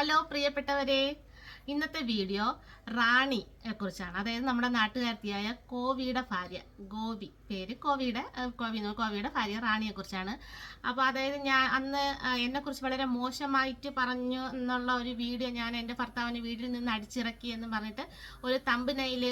Hello പ്രിയപ്പെട്ടവരെ ഇന്നത്തെ video റാണിയെ കുറിച്ചാണ്. അതായത് നമ്മുടെ നാട്ടുകാരത്തിയായ കോവിയുടെ ഭാര്യ ഗോപി പേര് കോവിയുടെ കോവി കോവിയുടെ ഭാര്യ റാണിയെ കുറിച്ചാണ്. അപ്പോൾ അതായത് ഞാൻ അന്ന് എന്നെക്കുറിച്ച് വളരെ മോശമായിട്ട് പറഞ്ഞു എന്നുള്ള ഒരു വീഡിയോ ഞാൻ എന്റെ ഭർത്താവിന്റെ വീട്ടിൽ നിന്ന് അടിച്ചിറക്കി എന്ന് പറഞ്ഞിട്ട് ഒരു തമ്പനയിൽ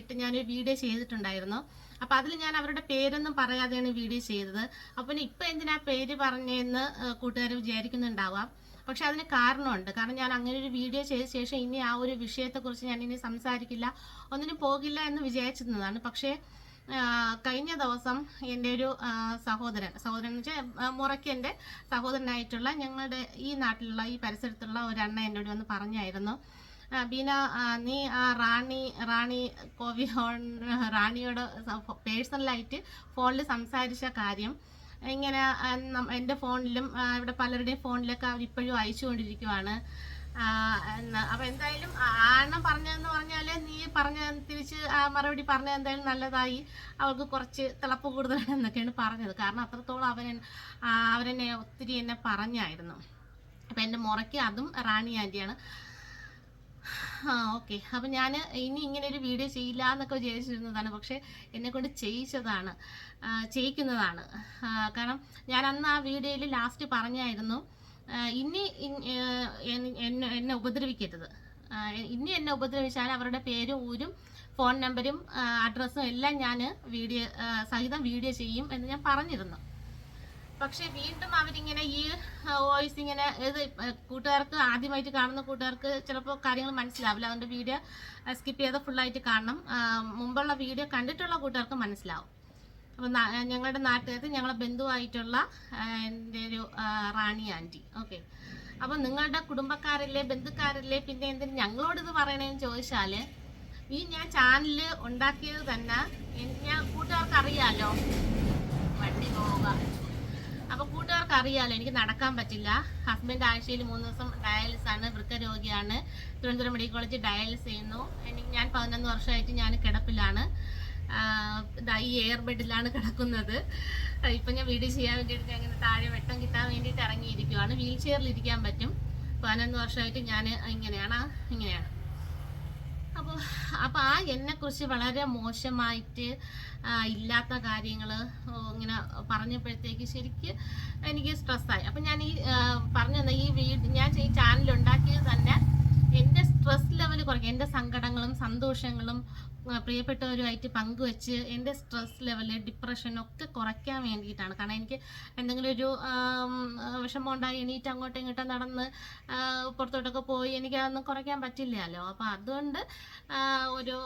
ഇട്ട് ഞാനൊരു വീഡിയോ ചെയ്തിട്ടുണ്ടായിരുന്നു. അപ്പോൾ അതിൽ ഞാൻ അവരുടെ പേരൊന്നും പറയാതെയാണ് വീഡിയോ ചെയ്തത്. അപ്പോൾ ഇപ്പം എന്തിനാ പേര് പറഞ്ഞതെന്ന് കൂട്ടുകാർ വിചാരിക്കുന്നുണ്ടാവാം. പക്ഷെ അതിന് കാരണമുണ്ട്. കാരണം ഞാൻ അങ്ങനെ ഒരു വീഡിയോ ചെയ്ത ശേഷം ഇനി ആ ഒരു വിഷയത്തെക്കുറിച്ച് ഞാൻ ഇനി സംസാരിക്കില്ല. ഒന്നിനും പോകില്ല എന്ന് വിചാരിച്ചിരുന്നതാണ്. പക്ഷേ കഴിഞ്ഞ ദിവസം എന്റെ ഒരു സഹോദരൻ സഹോദരൻ എന്ന് വെച്ചാൽ മുറയ്ക്ക് എന്റെ സഹോദരനായിട്ടുള്ള ഞങ്ങളുടെ ഈ നാട്ടിലുള്ള ഈ പരിസരത്തുള്ള ഒരു അണ്ണ എന്നോട് വന്ന് പറഞ്ഞായിരുന്നു. ബീന നീ ആ റാണി റാണി കോവി റാണിയോട് പേഴ്സണലായിട്ട് ഫോണിൽ സംസാരിച്ച കാര്യം ഇങ്ങനെ എന്റെ ഫോണിലും ഇവിടെ പലരുടെയും ഫോണിലൊക്കെ അവർ ഇപ്പോഴും അയച്ചുകൊണ്ടിരിക്കുവാണ്. അപ്പൊ എന്തായാലും ആണ്ണം പറഞ്ഞതെന്ന് പറഞ്ഞാൽ നീ പറഞ്ഞ തിരിച്ച് മറുപടി പറഞ്ഞ എന്തായാലും നല്ലതായി. അവൾക്ക് കുറച്ച് തിളപ്പ് കൂടുതലാണ് എന്നൊക്കെയാണ് പറഞ്ഞത്. കാരണം അത്രത്തോളം അവൻ അവരെന്നെ ഒത്തിരി എന്നെ പറഞ്ഞായിരുന്നു. അപ്പം എന്റെ മുറയ്ക്ക് അതും റാണി ആന്റിയാണ്. ആ ഓക്കെ. അപ്പം ഞാൻ ഇനി ഇങ്ങനെ ഒരു വീഡിയോ ചെയ്യില്ല എന്നൊക്കെ വിചാരിച്ചിരുന്നതാണ്. പക്ഷേ എന്നെ കൊണ്ട് ചെയ്യിച്ചതാണ്. ചെയ്യിക്കുന്നതാണ്. കാരണം ഞാൻ അന്ന് ആ വീഡിയോയിൽ ലാസ്റ്റ് പറഞ്ഞായിരുന്നു. ഇനി എന്നെ എന്നെ ഉപദ്രവിക്കരുത്. ഇനി എന്നെ ഉപദ്രവിച്ചാൽ അവരുടെ പേരും ഊരും ഫോൺ നമ്പരും അഡ്രസ്സും എല്ലാം ഞാൻ വീഡിയോ സഹിതം വീഡിയോ ചെയ്യും എന്ന് ഞാൻ പറഞ്ഞിരുന്നു. പക്ഷെ വീണ്ടും അവരിങ്ങനെ ഈ വോയിസ് ഇങ്ങനെ ഇത് കൂട്ടുകാർക്ക് ആദ്യമായിട്ട് കാണുന്ന കൂട്ടുകാർക്ക് ചിലപ്പോൾ കാര്യങ്ങൾ മനസ്സിലാവില്ല. അതുകൊണ്ട് വീഡിയോ സ്കിപ്പ് ചെയ്ത് ഫുള്ളായിട്ട് കാണണം. മുമ്പുള്ള വീഡിയോ കണ്ടിട്ടുള്ള കൂട്ടുകാർക്ക് മനസ്സിലാവും. അപ്പോൾ ഞങ്ങളുടെ നാട്ടുകാർ ഞങ്ങളെ ബന്ധുവായിട്ടുള്ള എന്റെ ഒരു റാണി ആന്റി. ഓക്കെ. അപ്പോൾ നിങ്ങളുടെ കുടുംബക്കാരല്ലേ ബന്ധുക്കാരല്ലേ പിന്നെ എന്തിന് ഞങ്ങളോട് ഇത് പറയണേന്ന് ചോദിച്ചാൽ ഈ ഞാൻ ചാനൽ ഉണ്ടാക്കിയത് തന്നെ ഞാൻ കൂട്ടുകാർക്ക് അറിയാലോ? വണ്ടി പോവുക. അപ്പൊ കൂട്ടുകാർക്ക് അറിയാലോ എനിക്ക് നടക്കാൻ പറ്റില്ല. ഹസ്ബൻഡ് ആഴ്ചയിൽ മൂന്ന് ദിവസം ഡയാലിസ് ആണ് വൃക്ക രോഗിയാണ് തിരുവനന്തപുരം മെഡിക്കൽ കോളേജിൽ ഡയാലിസ് ചെയ്യുന്നു. എനിക്ക് ഞാൻ പതിനൊന്ന് വർഷമായിട്ട് ഞാൻ കിടപ്പിലാണ്. ഈ എയർ ബെഡിലാണ് കിടക്കുന്നത്. ഇപ്പൊ ഞാൻ വീട് ചെയ്യാൻ വേണ്ടിയിട്ട് ഇങ്ങനെ താഴെ വെട്ടം കിട്ടാൻ വേണ്ടിയിട്ട് ഇറങ്ങിയിരിക്കുവാണ്. വീൽ ചെയറിൽ ഇരിക്കാൻ പറ്റും. പതിനൊന്ന് വർഷമായിട്ട് ഞാൻ ഇങ്ങനെയാണ് ഇങ്ങനെയാണ്. അപ്പോൾ അപ്പോൾ ആ എന്നെക്കുറിച്ച് വളരെ മോശമായിട്ട് ഇല്ലാത്ത കാര്യങ്ങൾ ഇങ്ങനെ പറഞ്ഞപ്പോഴത്തേക്ക് ശരിക്കും എനിക്ക് സ്ട്രെസ്സായി അപ്പം ഞാൻ ഈ പറഞ്ഞു തന്ന ഈ വീട് ഞാൻ ഈ ചാനൽ ഉണ്ടാക്കിയത് തന്നെ എന്റെ സ്ട്രെസ് ലെവൽ കുറയ്ക്കും എന്റെ സങ്കടങ്ങളും സന്തോഷങ്ങളും പ്രിയപ്പെട്ടവരുമായിട്ട് പങ്കുവെച്ച് എന്റെ സ്ട്രെസ് ലെവൽ ഡിപ്രഷൻ ഒക്കെ കുറയ്ക്കാൻ വേണ്ടിയിട്ടാണ്. കാരണം എനിക്ക് എന്തെങ്കിലും ഒരു വിഷമം ഉണ്ടായി എണീറ്റ് അങ്ങോട്ടും ഇങ്ങോട്ടും നടന്ന് പുറത്തോട്ടൊക്കെ പോയി എനിക്ക് അതൊന്നും കുറയ്ക്കാൻ പറ്റില്ലല്ലോ. അപ്പോൾ അതുകൊണ്ട് ഒരു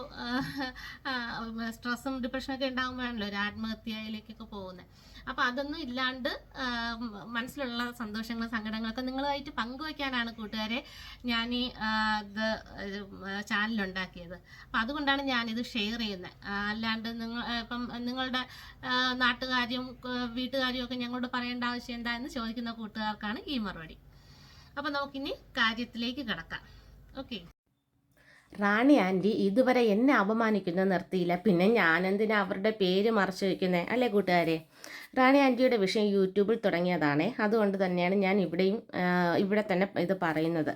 സ്ട്രെസ്സും ഡിപ്രഷനൊക്കെ ഉണ്ടാകുമ്പോഴാണല്ലോ ഒരു ആത്മഹത്യയിലേക്കൊക്കെ പോകുന്നത് അപ്പോൾ അതൊന്നും ഇല്ലാണ്ട് മനസ്സിലുള്ള സന്തോഷങ്ങളും സങ്കടങ്ങളൊക്കെ നിങ്ങളുമായിട്ട് പങ്കുവയ്ക്കാനാണ് കൂട്ടുകാരെ ഞാൻ ഈ ഇത് ചാനലുണ്ടാക്കിയത് അപ്പം അതുകൊണ്ടാണ് ഞാനിത് ഷെയർ ചെയ്യുന്നത്. അല്ലാണ്ട് നിങ്ങൾ ഇപ്പം നിങ്ങളുടെ നാട്ടുകാരും വീട്ടുകാരും ഒക്കെ ഞങ്ങളോട് പറയേണ്ട ആവശ്യം എന്താ എന്ന് ചോദിക്കുന്ന കൂട്ടുകാർക്കാണ് ഈ മറുപടി. അപ്പം നമുക്കിനി കാര്യത്തിലേക്ക് കിടക്കാം. ഓക്കെ റാണി ആന്റി ഇതുവരെ എന്നെ അപമാനിക്കുന്ന നിർത്തിയില്ല. പിന്നെ ഞാനെന്തിനാ അവരുടെ പേര് മറച്ചു വയ്ക്കുന്നത് അല്ലേ കൂട്ടുകാരെ? റാണി ആന്റിയുടെ വിഷയം യൂട്യൂബിൽ തുടങ്ങിയതാണ്. അതുകൊണ്ട് തന്നെയാണ് ഞാൻ ഇവിടെയും ഇവിടെ തന്നെ ഇത് പറയുന്നത്.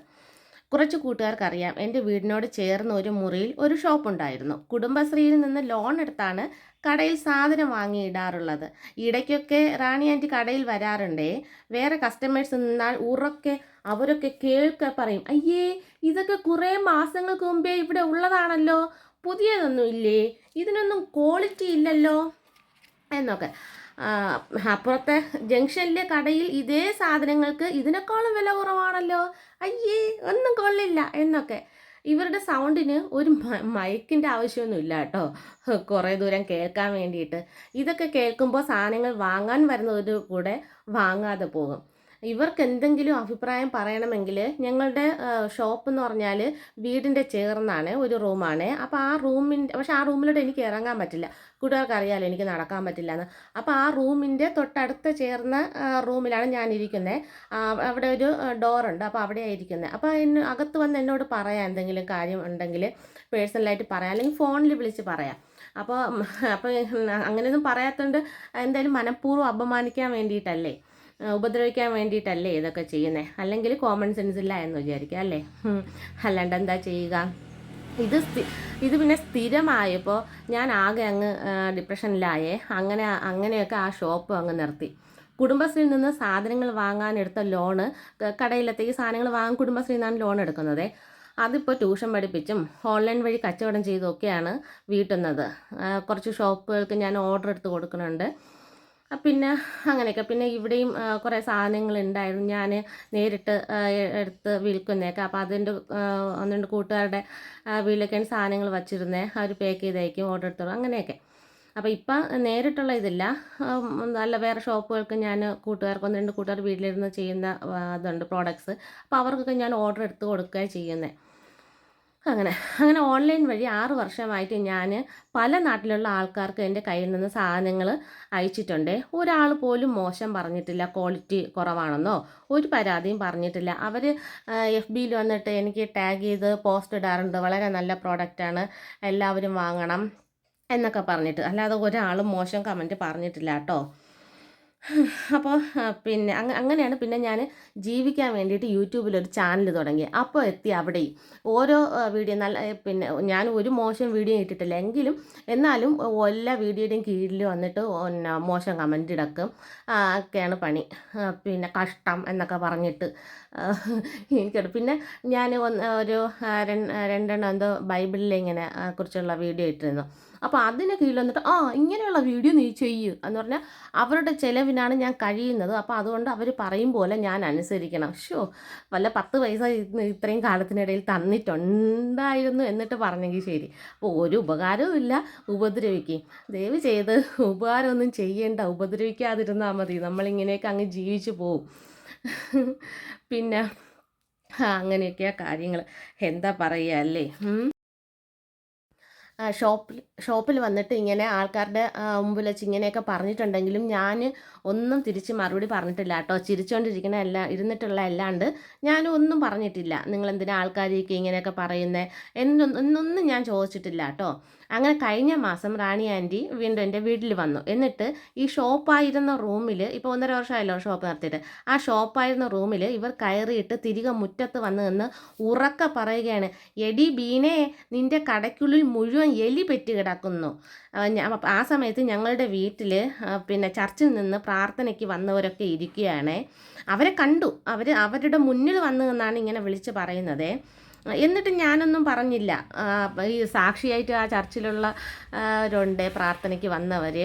കുറച്ച് കൂട്ടുകാർക്കറിയാം എന്റെ വീടിനോട് ചേർന്ന ഒരു മുറിയിൽ ഒരു ഷോപ്പ് ഉണ്ടായിരുന്നു കുടുംബശ്രീയിൽ നിന്ന് ലോൺ എടുത്താണ് കടയിൽ സാധനം വാങ്ങിയിടാറുള്ളത്. ഇടയ്ക്കൊക്കെ റാണി ആന്റി കടയിൽ വരാറുണ്ടേ. വേറെ കസ്റ്റമേഴ്സ് നിന്നാൽ ഉറക്കെ അവരൊക്കെ കേൾക്കെ പറയും അയ്യേ ഇതൊക്കെ കുറേ മാസങ്ങൾക്ക് മുമ്പേ ഇവിടെ ഉള്ളതാണല്ലോ. പുതിയതൊന്നും ഇല്ലേ? ഇതിനൊന്നും ക്വാളിറ്റി ഇല്ലല്ലോ. എന്നൊക്കെ. അപ്പുറത്തെ ജംഗ്ഷനിലെ കടയിൽ ഇതേ സാധനങ്ങൾക്ക് ഇതിനേക്കാളും വില കുറവാണല്ലോ. അയ്യേ ഒന്നും കൊള്ളില്ല എന്നൊക്കെ. ഇവരുടെ സൗണ്ടിന് ഒരു മയക്കിന്റെ ആവശ്യമൊന്നും ഇല്ല കേട്ടോ. കുറേ ദൂരം കേൾക്കാൻ വേണ്ടിയിട്ട്. ഇതൊക്കെ കേൾക്കുമ്പോൾ സാധനങ്ങൾ വാങ്ങാൻ വരുന്നവർ കൂടെ വാങ്ങാതെ പോകും. ഇവർക്ക് എന്തെങ്കിലും അഭിപ്രായം പറയണമെങ്കിൽ ഞങ്ങളുടെ ഷോപ്പ് എന്ന് പറഞ്ഞാൽ വീടിന്റെ ചേർന്നാണ് ഒരു റൂമാണ്. അപ്പോൾ ആ റൂമിന്റെ പക്ഷേ ആ റൂമിലോട്ട് എനിക്ക് ഇറങ്ങാൻ പറ്റില്ല. കൂട്ടുകാർക്ക് അറിയാലോ എനിക്ക് നടക്കാൻ പറ്റില്ല എന്ന് അപ്പോൾ ആ റൂമിന്റെ തൊട്ടടുത്ത് ചേർന്ന റൂമിലാണ് ഞാൻ ഇരിക്കുന്നത് അവിടെ ഒരു ഡോറുണ്ട്. അപ്പോൾ അവിടെയാണ് ഇരിക്കുന്നത് അപ്പോൾ എന്നെ അകത്ത് വന്ന് എന്നോട് പറയാം എന്തെങ്കിലും കാര്യം ഉണ്ടെങ്കിൽ പേഴ്സണലായിട്ട് പറയാം. അല്ലെങ്കിൽ ഫോണിൽ വിളിച്ച് പറയാം. അപ്പോൾ അപ്പോൾ അങ്ങനെയൊന്നും പറയാത്തതുകൊണ്ട് എന്തായാലും മനഃപൂർവം അപമാനിക്കാൻ വേണ്ടിയിട്ടല്ലേ? ഉപദ്രവിക്കാൻ വേണ്ടിയിട്ടല്ലേ ഇതൊക്കെ ചെയ്യുന്നത് അല്ലെങ്കിൽ കോമൺ സെൻസ് ഇല്ല എന്ന് വിചാരിക്കുക അല്ലേ? അല്ലാണ്ട് എന്താ ചെയ്യുക? ഇത് ഇത് പിന്നെ സ്ഥിരമായപ്പോൾ ഞാൻ ആകെ അങ്ങ് ഡിപ്രഷനിലായേ അങ്ങനെ അങ്ങനെയൊക്കെ ആ ഷോപ്പ് അങ്ങ് നിർത്തി. കുടുംബശ്രീയിൽ നിന്ന് സാധനങ്ങൾ വാങ്ങാനെടുത്ത ലോണ് കടയിലെത്തേക്ക് കടയിലത്തെ സാധനങ്ങൾ വാങ്ങാൻ കുടുംബശ്രീയിൽ നിന്നാണ് ലോൺ എടുക്കുന്നത്. അതിപ്പോൾ ട്യൂഷൻ പഠിപ്പിച്ചും ഓൺലൈൻ വഴി കച്ചവടം ചെയ്തൊക്കെയാണ് വീട്ടുന്നത്. കുറച്ച് ഷോപ്പുകൾക്ക് ഞാൻ ഓർഡർ എടുത്ത് കൊടുക്കുന്നുണ്ട്. പിന്നെ അങ്ങനെയൊക്കെ. പിന്നെ ഇവിടെയും കുറേ സാധനങ്ങൾ ഉണ്ടായിരുന്നു ഞാൻ നേരിട്ട് എടുത്ത് വിൽക്കുന്നതൊക്കെ. അപ്പോൾ അതിന്റെ ഒന്ന് രണ്ട് കൂട്ടുകാരുടെ വീട്ടിലൊക്കെയാണ് സാധനങ്ങൾ വച്ചിരുന്നേ. അവർ പാക്ക് ചെയ്തയക്കും ഓർഡർ എടുത്തോളൂ അങ്ങനെയൊക്കെ. അപ്പോൾ ഇപ്പം നേരിട്ടുള്ള ഇതില്ല. നല്ല വേറെ ഷോപ്പുകൾക്ക് ഞാൻ കൂട്ടുകാർക്ക് ഒന്ന് രണ്ട് കൂട്ടുകാർ വീട്ടിലിരുന്ന് ചെയ്യുന്ന ഇതുണ്ട് പ്രോഡക്ട്സ് അപ്പോൾ അവർക്കൊക്കെ ഞാൻ ഓർഡർ എടുത്ത് കൊടുക്കുകയാണ് ചെയ്യുന്നത് അങ്ങനെ അങ്ങനെ ഓൺലൈൻ വഴി ആറ് വർഷമായിട്ട് ഞാൻ പല നാട്ടിലുള്ള ആൾക്കാർക്ക് എന്റെ കയ്യിൽ നിന്ന് സാധനങ്ങൾ അയച്ചിട്ടുണ്ട്. ഒരാൾ പോലും മോശം പറഞ്ഞിട്ടില്ല ക്വാളിറ്റി കുറവാണെന്നോ ഒരു പരാതിയും പറഞ്ഞിട്ടില്ല. അവർ എഫ് ബിയിൽ വന്നിട്ട് എനിക്ക് ടാഗ് ചെയ്ത് പോസ്റ്റ് ഇടാറുണ്ട്. വളരെ നല്ല പ്രോഡക്റ്റാണ് എല്ലാവരും വാങ്ങണം എന്നൊക്കെ പറഞ്ഞിട്ട്. അല്ലാതെ ഒരാളും മോശം കമന്റ് പറഞ്ഞിട്ടില്ല കേട്ടോ. അപ്പോൾ പിന്നെ അങ്ങ അങ്ങനെയാണ് പിന്നെ ഞാൻ ജീവിക്കാൻ വേണ്ടിയിട്ട് യൂട്യൂബിലൊരു ചാനൽ തുടങ്ങി അപ്പോൾ എത്തി അവിടെയും. ഓരോ വീഡിയോ നല്ല പിന്നെ ഞാൻ ഒരു മോശം വീഡിയോ ഇട്ടിട്ടില്ല. എങ്കിലും എന്നാലും എല്ലാ വീഡിയോയുടെയും കീഴിൽ വന്നിട്ട് പിന്നെ മോശം കമന്റ് ഇടക്കും. ഒക്കെയാണ് പണി. പിന്നെ കഷ്ടം എന്നൊക്കെ പറഞ്ഞിട്ട് ആ, പിന്നെ ഞാൻ ഒന്ന് ഒരു രണ്ടെണ്ണം എന്തോ ബൈബിളിലിങ്ങനെ കുറിച്ചുള്ള വീഡിയോ ഇട്ടിരുന്നു. അപ്പോൾ അതിന് കീഴിൽ വന്നിട്ട് ആ ഇങ്ങനെയുള്ള വീഡിയോ നീ ചെയ്യൂ എന്ന് പറഞ്ഞാൽ അവരുടെ ചിലവിനാണ് ഞാൻ കഴിയുന്നത്. അപ്പോൾ അതുകൊണ്ട് അവർ പറയും പോലെ ഞാൻ അനുസരിക്കണം. ഷോ വല്ല പത്ത് പൈസ ഇത്രയും കാലത്തിനിടയിൽ തന്നിട്ടുണ്ടായിരുന്നു എന്നിട്ട് പറഞ്ഞെങ്കിൽ ശരി. അപ്പോൾ ഒരു ഉപകാരവും ഇല്ല. ഉപദ്രവിക്കും. ദയവ് ചെയ്ത് ഉപകാരമൊന്നും ചെയ്യേണ്ട. ഉപദ്രവിക്കാതിരുന്നാൽ മതി. നമ്മളിങ്ങനെയൊക്കെ അങ്ങ് ജീവിച്ചു പോവും. പിന്നെ അങ്ങനെയൊക്കെയാ കാര്യങ്ങൾ എന്താ പറയുക അല്ലേ? ഷോപ്പിൽ ഷോപ്പിൽ വന്നിട്ട് ഇങ്ങനെ ആൾക്കാരുടെ മുമ്പിൽ വെച്ച് ഇങ്ങനെയൊക്കെ പറഞ്ഞിട്ടുണ്ടെങ്കിലും ഞാൻ ഒന്നും തിരിച്ച് മറുപടി പറഞ്ഞിട്ടില്ല കേട്ടോ. ചിരിച്ചുകൊണ്ടിരിക്കുന്ന എല്ലാം ഇരുന്നിട്ടുള്ള അല്ലാണ്ട് ഞാനും ഒന്നും പറഞ്ഞിട്ടില്ല. നിങ്ങൾ എന്തിനാ ആൾക്കാരേക്ക് ഇങ്ങനെയൊക്കെ പറയുന്നത് എന്നൊന്നും ഞാൻ ചോദിച്ചിട്ടില്ല കേട്ടോ. അങ്ങനെ കഴിഞ്ഞ മാസം റാണി ആന്റി വീണ്ടും എന്റെ വീട്ടിൽ വന്നു. എന്നിട്ട് ഈ ഷോപ്പായിരുന്ന റൂമിൽ ഇപ്പോൾ ഒന്നര വർഷമായല്ലോ ഷോപ്പ് നടത്തിയിട്ട് ആ ഷോപ്പായിരുന്ന റൂമിൽ ഇവർ കയറിയിട്ട് തിരികെ മുറ്റത്ത് വന്ന് നിന്ന് ഉറക്കെ പറയുകയാണ് എടി ബീനെ നിന്റെ കടയ്ക്കുള്ളിൽ മുഴുവൻ എലി പെറ്റ് കിടക്കുന്നു. ആ സമയത്ത് ഞങ്ങളുടെ വീട്ടിൽ പിന്നെ ചർച്ചിൽ നിന്ന് പ്രാർത്ഥനയ്ക്ക് വന്നവരൊക്കെ ഇരിക്കുകയാണ്. അവരെ കണ്ടു. അവർ അവരുടെ മുന്നിൽ വന്നു എന്നാണ് ഇങ്ങനെ വിളിച്ച് പറയുന്നത്. എന്നിട്ട് ഞാനൊന്നും പറഞ്ഞില്ല. ഈ സാക്ഷിയായിട്ട് ആ ചർച്ചിലുള്ള ആ, പ്രാർത്ഥനയ്ക്ക് വന്നവർ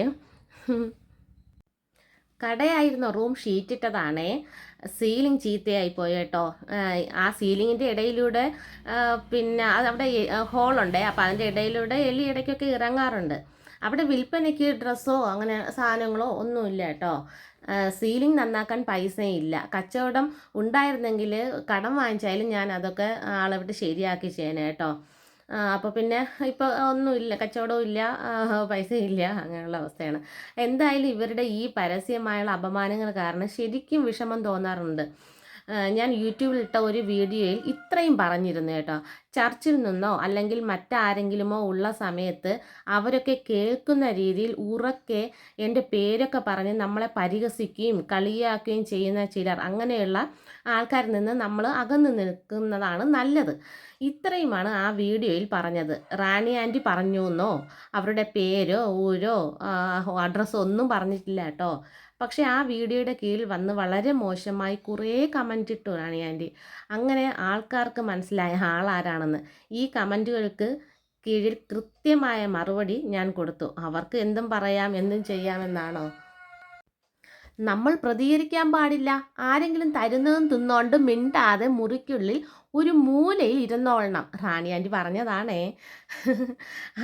കടയായിരുന്ന. റൂം ഷീറ്റിട്ടതാണേ. സീലിംഗ് ചീത്തയായി പോയി കേട്ടോ. ആ സീലിങ്ങിന്റെ ഇടയിലൂടെ പിന്നെ അവിടെ ഹോളുണ്ട്. അപ്പോൾ അതിന്റെ ഇടയിലൂടെ എലി ഇടയ്ക്കൊക്കെ ഇറങ്ങാറുണ്ട്. അവിടെ വിൽപ്പനയ്ക്ക് ഡ്രസ്സോ അങ്ങനെ സാധനങ്ങളോ ഒന്നുമില്ല കേട്ടോ. സീലിംഗ് നന്നാക്കാൻ പൈസയില്ല. കച്ചവടം ഉണ്ടായിരുന്നെങ്കിൽ കടം വാങ്ങിച്ചാലും ഞാൻ അതൊക്കെ ആളെവിട്ട് ശരിയാക്കി ചെയ്യണേ കേട്ടോ. അപ്പോൾ പിന്നെ ഇപ്പോൾ ഒന്നുമില്ല കച്ചവടവും ഇല്ല പൈസയില്ല പൈസയും ഇല്ല അങ്ങനെയുള്ള അവസ്ഥയാണ്. എന്തായാലും ഇവരുടെ ഈ പരസ്യമായുള്ള അപമാനങ്ങൾ കാരണം ശരിക്കും വിഷമം തോന്നാറുണ്ട്. ഞാൻ യൂട്യൂബിലിട്ട ഒരു വീഡിയോയിൽ ഇത്രയും പറഞ്ഞിരുന്നു കേട്ടോ. ചർച്ചിൽ നിന്നോ അല്ലെങ്കിൽ മറ്റാരെങ്കിലുമോ ഉള്ള സമയത്ത് അവരൊക്കെ കേൾക്കുന്ന രീതിയിൽ ഉറക്കെ എന്റെ പേരൊക്കെ പറഞ്ഞ് നമ്മളെ പരിഹസിക്കുകയും കളിയാക്കുകയും ചെയ്യുന്ന ചിലർ അങ്ങനെയുള്ള ആൾക്കാരിൽ നിന്ന് നമ്മൾ അകന്നു നിൽക്കുന്നതാണ് നല്ലത്. ഇത്രയുമാണ് ആ വീഡിയോയിൽ പറഞ്ഞത്. റാണി ആന്റി പറഞ്ഞു എന്നോ അവരുടെ പേരോ ഊരോ അഡ്രസ്സോ ഒന്നും പറഞ്ഞിട്ടില്ല കേട്ടോ. പക്ഷേ ആ വീഡിയോയുടെ കീഴിൽ വന്ന് വളരെ മോശമായി കുറേ കമന്റ് ഇട്ടു ആന്റി. അങ്ങനെ ആൾക്കാർക്ക് മനസ്സിലായ ആളാരാണെന്ന് ഈ കമന്റുകൾക്ക് കീഴിൽ കൃത്യമായ മറുപടി ഞാൻ കൊടുത്തു. അവർക്ക് എന്തും പറയാം എന്തും ചെയ്യാമെന്നാണോ നമ്മൾ പ്രതികരിക്കാൻ പാടില്ല. ആരെങ്കിലും തരുന്നതും തിന്നോണ്ട് മിണ്ടാതെ മുറിക്കുള്ളിൽ ഒരു മൂലയിൽ ഇരുന്നോളണം. റാണി ആന്റി പറഞ്ഞതാണേ.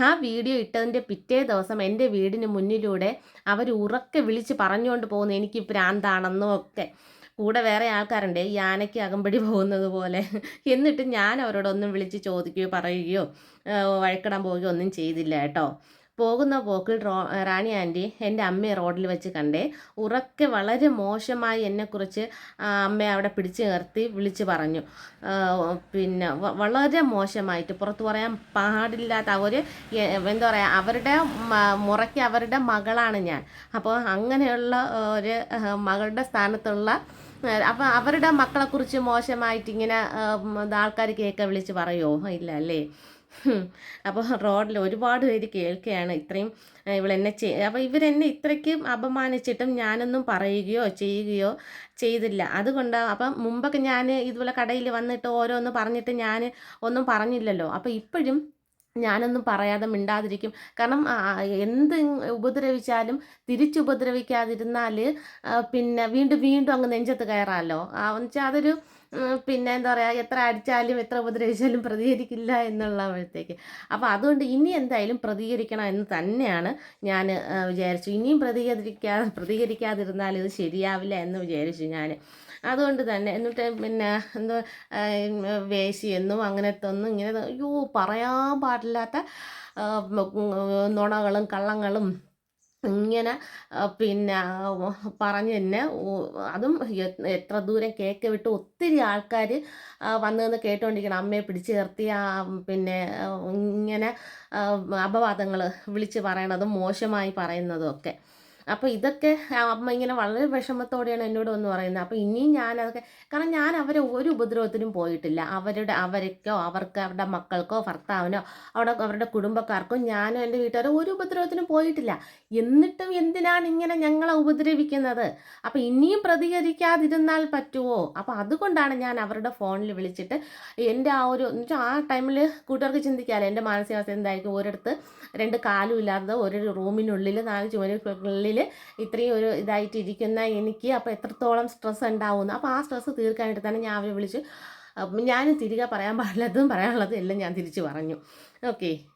ആ വീഡിയോ ഇട്ടതിന്റെ പിറ്റേ ദിവസം എന്റെ വീടിന് മുന്നിലൂടെ അവർ ഉറക്കെ വിളിച്ച് പറഞ്ഞുകൊണ്ട് പോകുന്നു എനിക്ക് പ്രാന്താണെന്നും ഒക്കെ. കൂടെ വേറെ ആൾക്കാരുണ്ട്. ഈ ആനയ്ക്ക് അകമ്പടി പോകുന്നത് പോലെ. എന്നിട്ട് ഞാൻ അവരോടൊന്നും വിളിച്ച് ചോദിക്കുകയോ പറയുകയോ വഴക്കിടാൻ പോവുകയോ ഒന്നും ചെയ്തില്ല കേട്ടോ. പോകുന്ന പോക്കിൽ റാണി ആന്റി എന്റെ അമ്മയെ റോഡിൽ വെച്ച് കണ്ടേ. ഉറക്കെ വളരെ മോശമായി എന്നെക്കുറിച്ച് അമ്മയെ അവിടെ പിടിച്ചു നിർത്തി വിളിച്ച് പറഞ്ഞു. പിന്നെ വളരെ മോശമായിട്ട് പുറത്ത് പറയാൻ പാടില്ലാത്ത അവർ എന്താ പറയുക അവരുടെ മുറയ്ക്ക് അവരുടെ മകളാണ് ഞാൻ. അപ്പോൾ അങ്ങനെയുള്ള ഒരു മകളുടെ സ്ഥാനത്തുള്ള അപ്പം അവരുടെ മക്കളെക്കുറിച്ച് മോശമായിട്ട് ഇങ്ങനെ ആൾക്കാർ കേൾക്കാൻ വിളിച്ച് പറയുമോ ഇല്ല അല്ലേ? അപ്പോൾ റോഡിൽ ഒരുപാട് പേര് കേൾക്കുകയാണ് ഇത്രയും ഇവളെന്നെ ചെയ് അപ്പോൾ ഇവരെന്നെ ഇത്രയ്ക്ക് അപമാനിച്ചിട്ടും ഞാനൊന്നും പറയുകയോ ചെയ്യുകയോ ചെയ്തില്ല. അതുകൊണ്ട് അപ്പം മുമ്പൊക്കെ ഞാൻ ഇതുപോലെ കടയിൽ വന്നിട്ട് ഓരോന്ന് പറഞ്ഞിട്ട് ഞാൻ ഒന്നും പറഞ്ഞില്ലല്ലോ. അപ്പോൾ ഇപ്പോഴും ഞാനൊന്നും പറയാതെ മിണ്ടാതിരിക്കും. കാരണം എന്ത് ഉപദ്രവിച്ചാലും തിരിച്ചുപദ്രവിക്കാതിരുന്നാൽ പിന്നെ വീണ്ടും വീണ്ടും അങ്ങ് നെഞ്ചത്ത് കയറാമല്ലോ എന്നുവെച്ചാൽ അതൊരു പിന്നെ എന്താ പറയുക എത്ര അടിച്ചാലും എത്ര ഉപദ്രവിച്ചാലും പ്രതികരിക്കില്ല എന്നുള്ളപ്പോഴത്തേക്ക് അപ്പോൾ അതുകൊണ്ട് ഇനി എന്തായാലും പ്രതികരിക്കണം എന്ന് തന്നെയാണ് ഞാൻ വിചാരിച്ചു. ഇനിയും പ്രതികരിക്കാ പ്രതികരിക്കാതിരുന്നാൽ ഇത് ശരിയാവില്ല എന്ന് വിചാരിച്ചു ഞാൻ അതുകൊണ്ട് തന്നെ എന്നിട്ട് പിന്നെ എന്തോ വേശി എന്നും അങ്ങനത്തെ ഒന്നും ഇങ്ങനെ അയ്യോ പറയാൻ പാടില്ലാത്ത നുണകളും കള്ളങ്ങളും ഇങ്ങനെ പിന്നെ പറഞ്ഞു തന്നെ അതും എത്ര ദൂരം കേക്ക് വിട്ട് ഒത്തിരി ആൾക്കാർ വന്ന് കേട്ടുകൊണ്ടിരിക്കണം അമ്മയെ പിടിച്ചു നിർത്തി പിന്നെ ഇങ്ങനെ അപവാദങ്ങൾ വിളിച്ച് പറയണതും മോശമായി പറയുന്നതും ഒക്കെ. അപ്പോൾ ഇതൊക്കെ അമ്മ ഇങ്ങനെ വളരെ വിഷമത്തോടെയാണ് എന്നോട് വന്ന് പറയുന്നത്. അപ്പോൾ ഇനിയും ഞാനതൊക്കെ കാരണം ഞാൻ അവരെ ഒരു ഉപദ്രവത്തിനും പോയിട്ടില്ല. അവരുടെ അവർക്കോ അവർക്ക് അവരുടെ മക്കൾക്കോ ഭർത്താവിനോ അവിടെ അവരുടെ കുടുംബക്കാർക്കോ ഞാനോ എന്റെ വീട്ടുകാരോ ഒരു ഉപദ്രവത്തിനും പോയിട്ടില്ല. എന്നിട്ടും എന്തിനാണ് ഇങ്ങനെ ഞങ്ങളെ ഉപദ്രവിക്കുന്നത്? അപ്പോൾ ഇനിയും പ്രതികരിക്കാതിരുന്നാൽ പറ്റുമോ അപ്പോൾ അതുകൊണ്ടാണ് ഞാൻ അവരുടെ ഫോണിൽ വിളിച്ചിട്ട് എന്റെ ആ ഒരു ആ ടൈമിൽ കൂട്ടുകാർക്ക് ചിന്തിക്കാമല്ലോ എന്റെ മാനസികാവസ്ഥ എന്തായിരിക്കും? ഒരിടത്ത് രണ്ട് കാലും ഇല്ലാത്തത് ഒരു റൂമിനുള്ളിൽ നാല് ചുമരുകളിൽ ഇത്രയും ഒരു ഇതായിട്ട് ഇരിക്കുന്ന എനിക്ക് അപ്പോൾ എത്രത്തോളം സ്ട്രെസ് ഉണ്ടാവുന്നു അപ്പോൾ ആ സ്ട്രെസ് തീർക്കാനായിട്ട് തന്നെ ഞാൻ അവരെ വിളിച്ച് ഞാൻ തിരികെ പറയാൻ പാടില്ലാത്തതും പറയാനുള്ളതും എല്ലാം ഞാൻ തിരിച്ച് പറഞ്ഞു. ഓക്കെ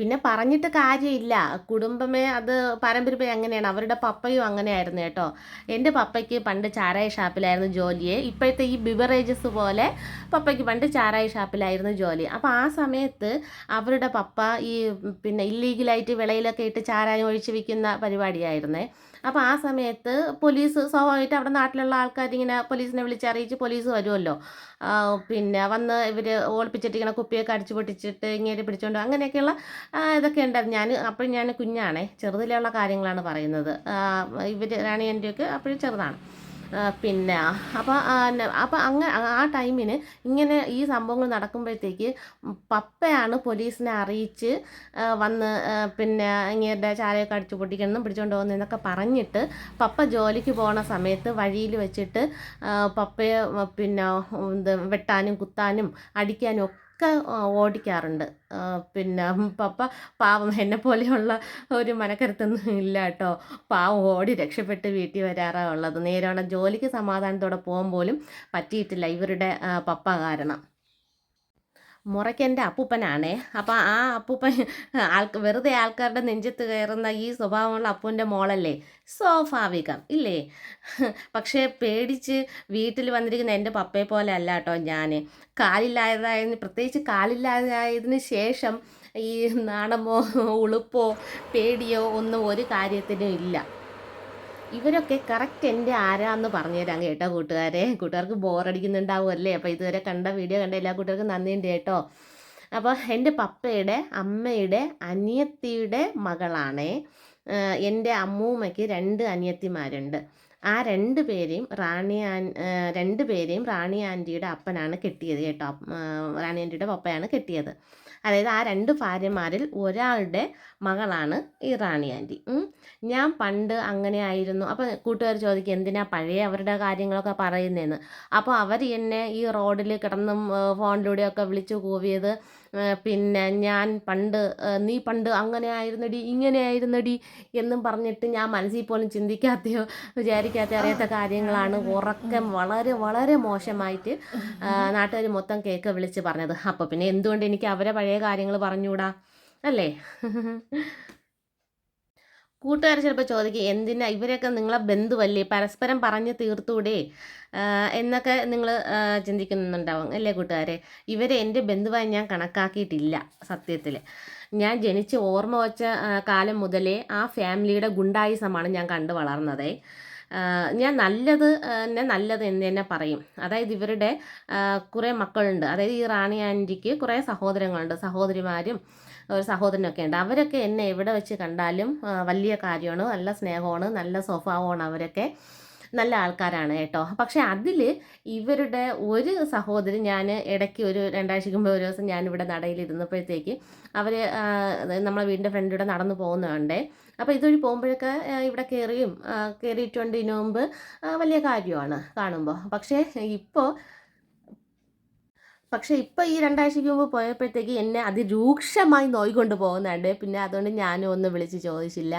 പിന്നെ പറഞ്ഞിട്ട് കാര്യമില്ല. കുടുംബമേ അത് പാരമ്പര്യം അങ്ങനെയാണ്. അവരുടെ പപ്പയും അങ്ങനെയായിരുന്നു കേട്ടോ. എന്റെ പപ്പയ്ക്ക് പണ്ട് ചാരായ ഷാപ്പിലായിരുന്നു ജോലിയെ. ഇപ്പോഴത്തെ ഈ ബിവറേജസ് പോലെ പപ്പയ്ക്ക് പണ്ട് ചാരായ ഷാപ്പിലായിരുന്നു ജോലി. അപ്പോൾ ആ സമയത്ത് അവരുടെ പപ്പ ഈ പിന്നെ ഇല്ലീഗലായിട്ട് വിളയിലൊക്കെ ഇട്ട് ചാരായം ഒഴിച്ച് വിൽക്കുന്ന പരിപാടിയായിരുന്നേ. അപ്പോൾ ആ സമയത്ത് പോലീസ് സ്വാഭാവികമായിട്ട് അവിടെ നാട്ടിലുള്ള ആൾക്കാർ ഇങ്ങനെ പോലീസിനെ വിളിച്ചറിയിച്ച് പോലീസ് വരുമല്ലോ പിന്നെ വന്ന് ഇവർ ഓളിപ്പിച്ചിട്ട് ഇങ്ങനെ കുപ്പിയൊക്കെ അടിച്ചു പൊട്ടിച്ചിട്ട് ഇങ്ങനെ പിടിച്ചോണ്ട് അങ്ങനെയൊക്കെയുള്ള ഇതൊക്കെ ഉണ്ടായിരുന്നു. ഞാൻ അപ്പോഴും ഞാൻ കുഞ്ഞാണേ. ചെറുതിലുള്ള കാര്യങ്ങളാണ് പറയുന്നത്. ഇവർ റാണി ആന്റിയൊക്കെ അപ്പോഴും ചെറുതാണ്. പിന്നെ അപ്പോൾ അപ്പോൾ അങ്ങ ആ ടൈമിന് ഇങ്ങനെ ഈ സംഭവങ്ങൾ നടക്കുമ്പോഴത്തേക്ക് പപ്പയാണ് പോലീസിനെ അറിയിച്ച് വന്ന് പിന്നെ ഇങ്ങനെ ചാരയൊക്കെ അടിച്ചു പൊട്ടിക്കണം പിടിച്ചുകൊണ്ട് പോകുന്നു എന്നൊക്കെ പറഞ്ഞിട്ട് പപ്പ ജോലിക്ക് പോകുന്ന സമയത്ത് വഴിയിൽ വെച്ചിട്ട് പപ്പയെ പിന്നെ വെട്ടാനും കുത്താനും അടിക്കാനും ഒക്കെ ആ, ഓടിക്കാറുണ്ട്. പിന്നെ പപ്പ പാവം എന്നെ പോലെയുള്ള ഒരു മനക്കരുത്തൊന്നും ഇല്ല കേട്ടോ. പാവം ഓടി രക്ഷപ്പെട്ട് വീട്ടിൽ വരാറാണ് ഉള്ളത്. നേരോണം ജോലിക്ക് സമാധാനത്തോടെ പോകാൻ പോലും പറ്റിയിട്ടില്ല. ഇവരുടെ പപ്പ കാരണം. മുറയ്ക്ക് എന്റെ അപ്പൂപ്പനാണേ. അപ്പോൾ ആ അപ്പൂപ്പൻ ആൾക്ക് വെറുതെ ആൾക്കാരുടെ നെഞ്ചത്ത് കയറുന്ന ഈ സ്വഭാവമുള്ള അപ്പൂന്റെ മോളല്ലേ? സ്വാഭാവികം ഇല്ലേ? പക്ഷേ പേടിച്ച് വീട്ടിൽ വന്നിരിക്കുന്ന എന്റെ പപ്പയെ പോലെ അല്ല കേട്ടോ ഞാൻ കാലില്ലാതായതിന് പ്രത്യേകിച്ച് കാലില്ലാതായതിന് ശേഷം ഈ നാണമോ ഉളുപ്പോ പേടിയോ ഒന്നും ഒരു കാര്യത്തിനും ഇല്ല. ഇവരൊക്കെ കറക്റ്റ് എന്റെ ആരാന്ന് പറഞ്ഞുതരാം കേട്ടോ കൂട്ടുകാരെ. കൂട്ടുകാർക്ക് ബോറടിക്കുന്നുണ്ടാവുമല്ലേ അപ്പോൾ ഇതുവരെ കണ്ട വീഡിയോ കണ്ട എല്ലാ കൂട്ടുകാർക്കും നന്ദിയുണ്ട് കേട്ടോ. അപ്പോൾ എന്റെ പപ്പയുടെ അമ്മയുടെ അനിയത്തിയുടെ മകളാണേ. എന്റെ അമ്മൂമ്മയ്ക്ക് രണ്ട് അനിയത്തിമാരുണ്ട്. ആ രണ്ട് പേരെയും റാണി ആൻ രണ്ട് പേരെയും റാണി ആന്റിയുടെ അപ്പനാണ് കെട്ടിയത് കേട്ടോ. റാണി ആന്റിയുടെ പപ്പയാണ് കെട്ടിയത്. അതായത് ആ രണ്ട് ഭാര്യമാരിൽ ഒരാളുടെ മകളാണ് ഈ റാണി ആന്റി. ഞാൻ പണ്ട് അങ്ങനെ ആയിരുന്നു. അപ്പോൾ കൂട്ടുകാർ ചോദിക്കും എന്തിനാ പഴയ അവരുടെ കാര്യങ്ങളൊക്കെ പറയുന്നതെന്ന് അപ്പോൾ അവർ എന്നെ ഈ റോഡിൽ കിടന്നും ഫോണിലൂടെയൊക്കെ വിളിച്ചു കൂവിയത് പിന്നെ ഞാൻ പണ്ട് നീ പണ്ട് അങ്ങനെ ആയിരുന്നടി ഇങ്ങനെ ആയിരുന്നടി എന്നും പറഞ്ഞിട്ട് ഞാൻ മനസ്സിൽ പോലും ചിന്തിക്കാത്തയോ വിചാരിക്കാത്ത അറിയാത്ത കാര്യങ്ങളാണ് ഉറക്കം വളരെ വളരെ മോശമായിട്ട് നാട്ടുകാർ മൊത്തം കേക്ക് വിളിച്ച് പറഞ്ഞത്. അപ്പോൾ പിന്നെ എന്തുകൊണ്ട് എനിക്ക് അവരെ പഴയ കാര്യങ്ങൾ പറഞ്ഞുകൂടാ? അല്ലേ? കൂട്ടുകാർ ചിലപ്പോൾ ചോദിക്കും എന്തിനാ ഇവരൊക്കെ നിങ്ങളെ ബന്ധുവല്ലേ? പരസ്പരം പറഞ്ഞ് തീർത്തൂടെ? എന്നൊക്കെ നിങ്ങൾ ചിന്തിക്കുന്നുണ്ടാവും അല്ലേ കൂട്ടുകാരെ? ഇവരെ എന്റെ ബന്ധുവായി ഞാൻ കണക്കാക്കിയിട്ടില്ല സത്യത്തിൽ ഞാൻ ജനിച്ച് ഓർമ്മ വച്ച കാലം മുതലേ ആ ഫാമിലിയുടെ ഗുണ്ടായുസമാണ് ഞാൻ കണ്ടു വളർന്നത്. ഞാൻ നല്ലത് എന്നെ നല്ലത് എന്ന് തന്നെ പറയും. അതായത് ഇവരുടെ കുറേ മക്കളുണ്ട്. അതായത് ഈ റാണി ആന്റിക്ക് കുറേ സഹോദരങ്ങളുണ്ട്. സഹോദരിമാരും ഒരു സഹോദരനൊക്കെ ഉണ്ട്. അവരൊക്കെ എന്നെ എവിടെ വെച്ച് കണ്ടാലും വലിയ കാര്യമാണ് നല്ല സ്നേഹമാണ് നല്ല സ്വഭാവമാണ് അവരൊക്കെ നല്ല ആൾക്കാരാണ് കേട്ടോ. പക്ഷെ അതിൽ ഇവരുടെ ഒരു സഹോദരി ഞാൻ ഇടയ്ക്ക് ഒരു രണ്ടാഴ്ചയ്ക്ക് മുമ്പ് ഒരു ദിവസം ഞാനിവിടെ നടയിലിരുന്നപ്പോഴത്തേക്ക് അവർ നമ്മളെ വീടിന്റെ ഫ്രണ്ടിലൂടെ നടന്നു പോകുന്നുണ്ടേ. അപ്പോൾ ഇതുവഴി പോകുമ്പോഴൊക്കെ ഇവിടെ കയറിയും ആ, കയറിയിട്ടുണ്ട് ഇതിനു മുമ്പ് വലിയ കാര്യമാണ് കാണുമ്പോൾ. പക്ഷേ ഇപ്പോൾ പക്ഷെ ഇപ്പം ഈ രണ്ടാഴ്ചയ്ക്ക് മുമ്പ് പോയപ്പോഴത്തേക്ക് എന്നെ അതിരൂക്ഷമായി നോയിക്കൊണ്ട് പോകുന്നുണ്ട്. പിന്നെ അതുകൊണ്ട് ഞാനും ഒന്ന് വിളിച്ച് ചോദിച്ചില്ല.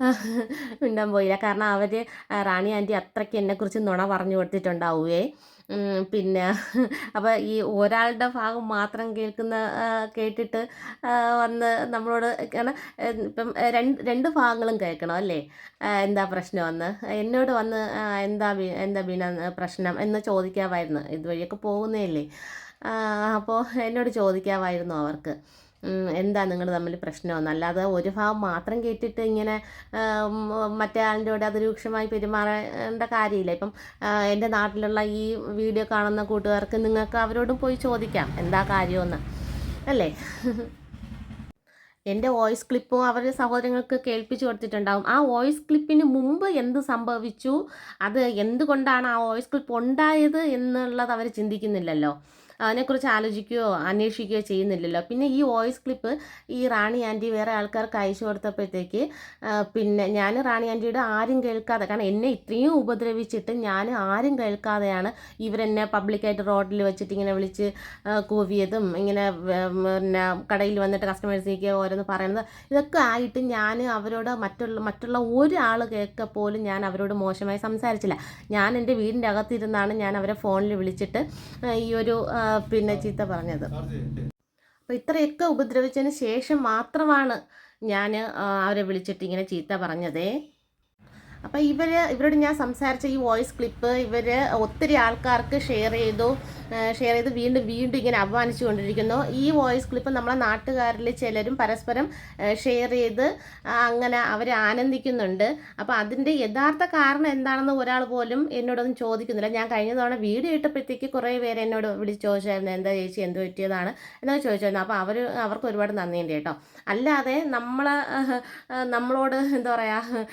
മിണ്ടാൻ പോയില്ല. കാരണം അവർ റാണി ആന്റി അത്രയ്ക്ക് എന്നെക്കുറിച്ച് നുണ പറഞ്ഞു കൊടുത്തിട്ടുണ്ടാവുകയെ പിന്നെ അപ്പോൾ ഈ ഒരാളുടെ ഭാഗം മാത്രം കേൾക്കുന്ന കേട്ടിട്ട് വന്ന് നമ്മളോട് കാരണം ഇപ്പം രണ്ട് രണ്ട് ഭാഗങ്ങളും കേൾക്കണം അല്ലേ? എന്താ പ്രശ്നമെന്ന്? എന്നോട് വന്ന് എന്താ എന്താ ബീന പ്രശ്നം എന്ന് ചോദിക്കാമായിരുന്നു. ഇതുവഴിയൊക്കെ പോകുന്നതല്ലേ? അപ്പോൾ എന്നോട് ചോദിക്കാമായിരുന്നു അവർക്ക്. എന്താ നിങ്ങൾ തമ്മിൽ പ്രശ്നമെന്ന്. അല്ലാതെ ഒരു ഭാഗം മാത്രം കേട്ടിട്ട് ഇങ്ങനെ മറ്റേ ആളിന്റെ കൂടെ അതിരൂക്ഷമായി പെരുമാറേണ്ട കാര്യമില്ല. ഇപ്പം എന്റെ നാട്ടിലുള്ള ഈ വീഡിയോ കാണുന്ന കൂട്ടുകാർക്ക് നിങ്ങൾക്ക് അവരോടും പോയി ചോദിക്കാം എന്താ കാര്യമെന്ന്. അല്ലേ? എന്റെ വോയിസ് ക്ലിപ്പും അവരുടെ സഹോദരങ്ങൾക്ക് കേൾപ്പിച്ചു കൊടുത്തിട്ടുണ്ടാവും. ആ വോയിസ് ക്ലിപ്പിന് മുമ്പ് എന്ത് സംഭവിച്ചു? അത് എന്തുകൊണ്ടാണ് ആ വോയിസ് ക്ലിപ്പ് ഉണ്ടായത് എന്നുള്ളത് അവർ ചിന്തിക്കുന്നില്ലല്ലോ. അതിനെക്കുറിച്ച് ആലോചിക്കുകയോ അന്വേഷിക്കുകയോ ചെയ്യുന്നില്ലല്ലോ. പിന്നെ ഈ വോയിസ് ക്ലിപ്പ് ഈ റാണി ആന്റി വേറെ ആൾക്കാർക്ക് അയച്ചു കൊടുത്തപ്പോഴത്തേക്ക് പിന്നെ ഞാൻ റാണി ആന്റിയുടെ ആരും കേൾക്കാതെ കാരണം എന്നെ ഇത്രയും ഉപദ്രവിച്ചിട്ട് ഞാൻ ആരും കേൾക്കാതെയാണ് ഇവരെന്നെ പബ്ലിക്കായിട്ട് റോഡിൽ വെച്ചിട്ട് ഇങ്ങനെ വിളിച്ച് കൂവിയതും ഇങ്ങനെ പിന്നെ കടയിൽ വന്നിട്ട് കസ്റ്റമേഴ്സിലേക്ക് ഓരോന്ന് പറയുന്നത് ഇതൊക്കെ ആയിട്ട് ഞാൻ അവരോട് മറ്റുള്ള മറ്റുള്ള ഒരാൾ കേൾക്ക പോലും ഞാൻ അവരോട് മോശമായി സംസാരിച്ചില്ല. ഞാൻ എന്റെ വീടിന്റെ അകത്തിരുന്നാണ് ഞാൻ അവരെ ഫോണിൽ വിളിച്ചിട്ട് ഈ ഒരു പിന്നെ ചീത്ത പറഞ്ഞത്. അപ്പോൾ ഇത്രയൊക്കെ ഉപദ്രവിച്ചതിന് ശേഷം മാത്രമാണ് ഞാൻ അവരെ വിളിച്ചിട്ട് ഇങ്ങനെ ചീത്ത പറഞ്ഞതേ. അപ്പോൾ ഇവർ ഇവരോട് ഞാൻ സംസാരിച്ച ഈ വോയിസ് ക്ലിപ്പ് ഇവർ ഒത്തിരി ആൾക്കാർക്ക് ഷെയർ ചെയ്തു. ഷെയർ ചെയ്ത് വീണ്ടും വീണ്ടും ഇങ്ങനെ അപമാനിച്ചു കൊണ്ടിരിക്കുന്നു. ഈ വോയിസ് ക്ലിപ്പ് നമ്മളെ നാട്ടുകാരിൽ ചിലരും പരസ്പരം ഷെയർ ചെയ്ത് അങ്ങനെ അവരെ ആനന്ദിക്കുന്നുണ്ട്. അപ്പോൾ അതിന്റെ യഥാർത്ഥ കാരണം എന്താണെന്ന് ഒരാൾ പോലും എന്നോടൊന്നും ചോദിക്കുന്നില്ല. ഞാൻ കഴിഞ്ഞ തവണ വീഡിയോ ഇട്ടപ്പോഴത്തേക്ക് കുറേ പേര് എന്നോട് വിളിച്ച് ചോദിച്ചായിരുന്നു എന്താ ചേച്ചി എന്ത് പറ്റിയതാണ്? എന്നൊക്കെ ചോദിച്ചായിരുന്നു. അപ്പോൾ അവർ അവർക്ക് ഒരുപാട് നന്ദിയുണ്ട് കേട്ടോ. അല്ലാതെ നമ്മൾ നമ്മളോട് എന്താ പറയുക